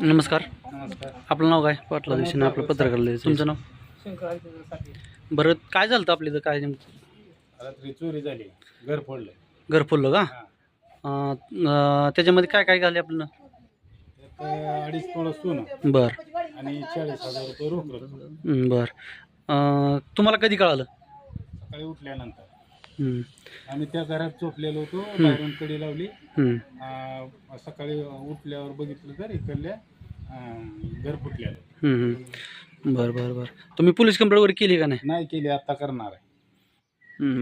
नमस्कार. नमस्कार. आपलं नाव काय? पाटला दिवशी आपलं पत्रकार लिहायचं. तुमचं नाव? बरं काय झालं होतं आपल्या इथं? काय नेमकं? रात्री चोरी झाली. घर फोडलं. घर फुललं का? हा. अं, अं, त्याच्यामध्ये काय काय झालं आपलं? अडीच तोळा सोनं. बरं. आणि चाळीस हजार रुपये रोख रक्कम हं, बरं. अं, तुम्हाला कधी कळालं? सकाळी उठल्यानंतर. आम्ही त्या घरात झोपलेलो होतो बाहेरून कडी लावली. आ, सकाळी उठल्यावर बघितलं तर इकडल्या आ, घर फुटलेलं. हं. बरं बरं बरं. तुम्ही पोलीस कंप्लेंट वगैरे केली का नाही? नाही केली आता करणार आहे.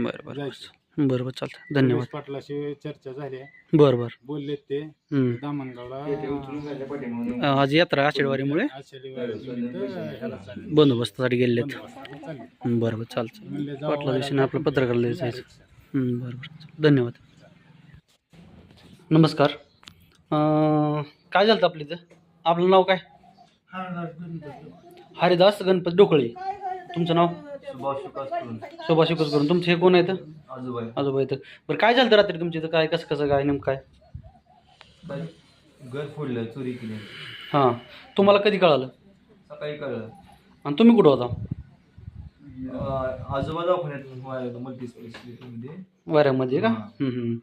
बरं बरं. जायचं. बरं बरं चालतं धन्यवाद. पाटलाशी चर्चा झाली. आहे. बरं बरं. बोलले ते. दामणगावला अं, आज यात्रा आषाढवारीमुळे. आषाढी वारीनिमित्त ह्याला चालले. बंदोबस्तासाठी गेलेले आहेत बंदोबस्ताला चालले. हं, बरं बरं चालतं म्हणले पाटला दिवशीने आपलं. पत्रकार लिहायचं आहे. हं, बरं बरं धन्यवाद. नमस्कार. अं, काय झालं होतं आपलं इथं आपलं नाव काय? हरिदास गणपत डोकळे तुमचं नाव? सुभाष शिकस करून तुमचं हे कोण आहे इथं आजोबा इथं बरं काय झालं होतं रात्री तुमच्या इथं? काय कसं कसं काय नेमकं काय? घर फोडलं चोरी केली. हां. तुम्हाला कधी कळालं? सकाळी कळलं. आणि तुम्ही कुठं होता? अं, आजोबा दवाखान्यात मल्टी स्पेशलिटीमध्ये. वाऱ्यामध्ये का? हां.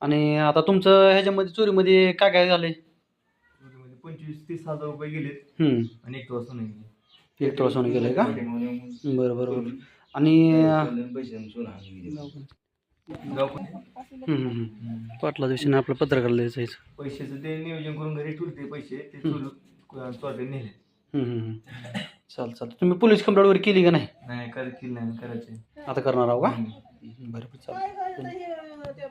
आणि आता तुमचं ह्याच्यामध्ये चोरीमध्ये काय काय झालंय? चोरीमध्ये पंचवीस तीस हजार रुपये गेलेत. हं. आणि एक वाजता नाही गेले. एक तोळा सोनं गेलंय का? बरं बरं बरं. आणि. पाटला दिवशीने आपलं पत्रकार लिहायचं आहे. पैशाचं ते नियोजन करून घरी ठेवले पैसे ते चोर चोरटे नेले. चाल चाल तुम्ही पोलीस कंप्लेंट वगैरे केली का नाही? नाही करतील नाही करायचे आता करणार आहो का. बरं बरं चालेल.